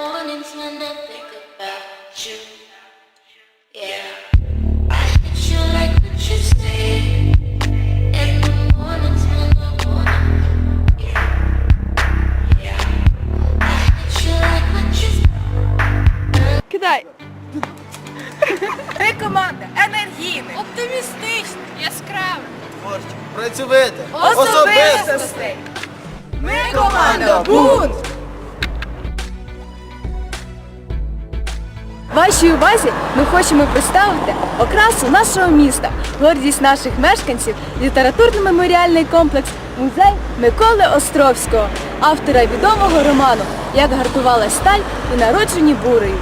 mornings when think about you. Yeah. I you like what you say. Кидай. Ми команда енергійна, оптимістична, яскрава, Творчі, працьовити, особистостей. Ми команда Бунт. Вашій увазі ми хочемо представити окрасу нашого міста, гордість наших мешканців, літературно-меморіальний комплекс музей Миколи Островського, автора відомого роману Як гартувала сталь у народженні бурею.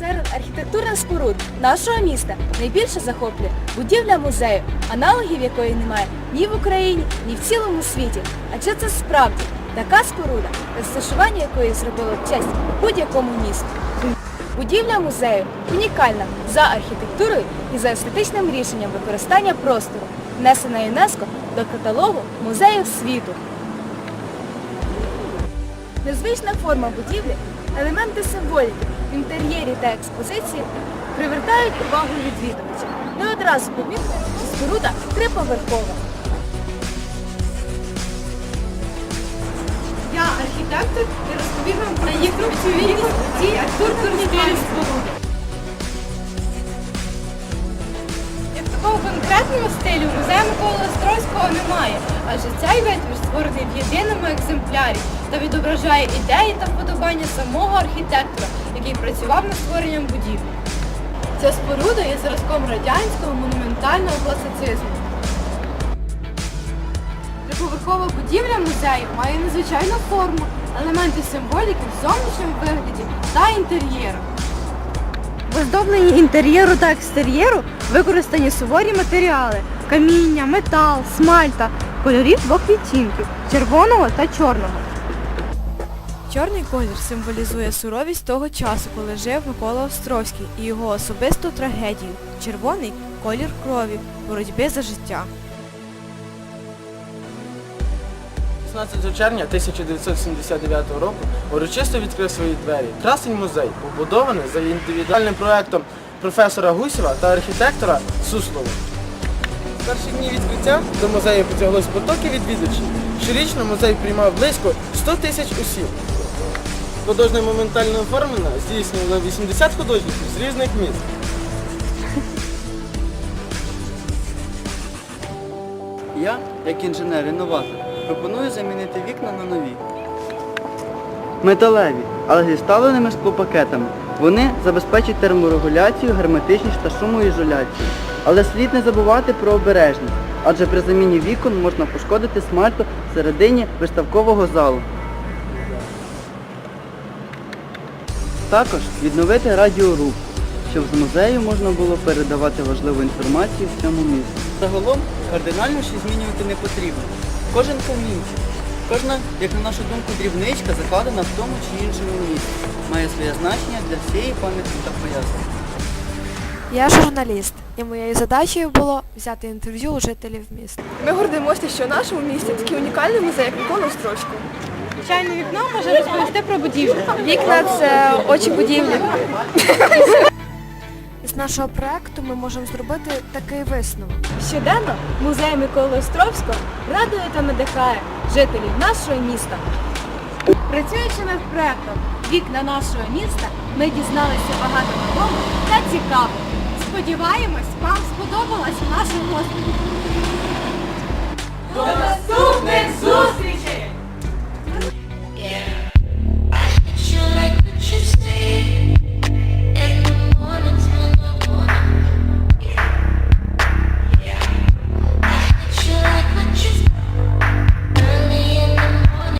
Серед архітектурних споруд нашого міста найбільше захоплює будівля музею, аналогів якої немає ні в Україні, ні в цілому світі. Адже це справді така споруда, розташування якої зробило честь будь-якому місту. Будівля музею унікальна за архітектурою і за естетичним рішенням використання простору, внесена ЮНЕСКО до каталогу музеїв світу. Незвична форма будівлі, елементи символіки в інтер'єрі та експозиції привертають увагу відвідувача. Не одразу помітно, що споруда триповерхова. Я архітектор і розповім вам про інструкцію цій архітектурній споруди. Як такого конкретного стилю музею Миколи Острозького немає, адже цей витвір створений в єдиному екземплярі та відображає ідеї та вподобання самого архітектора, який працював над створенням будівлі. Ця споруда є зразком радянського монументального класицизму. Триповерхова будівля музею має незвичайну форму, елементи символіки в зовнішньому вигляді та інтер'єру. В оздобленні інтер'єру та екстер'єру використані суворі матеріали каміння, метал, смальта, кольорів двох відтінків червоного та чорного. Чорний колір символізує суровість того часу, коли жив Микола Островський і його особисту трагедію. Червоний колір крові, боротьби за життя. 16 червня 1979 року урочисто відкрив свої двері. Красень музей, побудований за індивідуальним проектом професора Гусєва та архітектора Суслова. В перші дні відкриття до музею потяглось потоки відвідувачів. Щорічно музей приймав близько 100 тисяч осіб. Художньо моментально оформлено здійснювало 80 художників з різних міст. Я, як інженер-інноватор, пропоную замінити вікна на нові. Металеві, але зі ставленими склопакетами. Вони забезпечать терморегуляцію, герметичність та шумоізоляцію. Але слід не забувати про обережність, адже при заміні вікон можна пошкодити смальту всередині виставкового залу. Також відновити радіорубку, щоб з музею можна було передавати важливу інформацію в цьому місці. Загалом кардинально щось змінювати не потрібно. Кожен камінчик, кожна, як на нашу думку, дрібничка закладена в тому чи іншому місці, має своє значення для всієї пам'ятки та пояснення. Я журналіст, і моєю задачею було взяти інтерв'ю у жителів міста. Ми гордимося, що в нашому місті такий унікальний музей, як Микола Острозького. Чайне вікно може розповісти про будівлю. Вікна це очі будівлі. Із нашого проекту ми можемо зробити такий висновок. Щоденно музей Миколи Островського радує та надихає жителів нашого міста. Працюючи над проектом Вікна нашого міста, ми дізналися багато нового та цікавого. Сподіваємось, вам сподобалась наша гостя.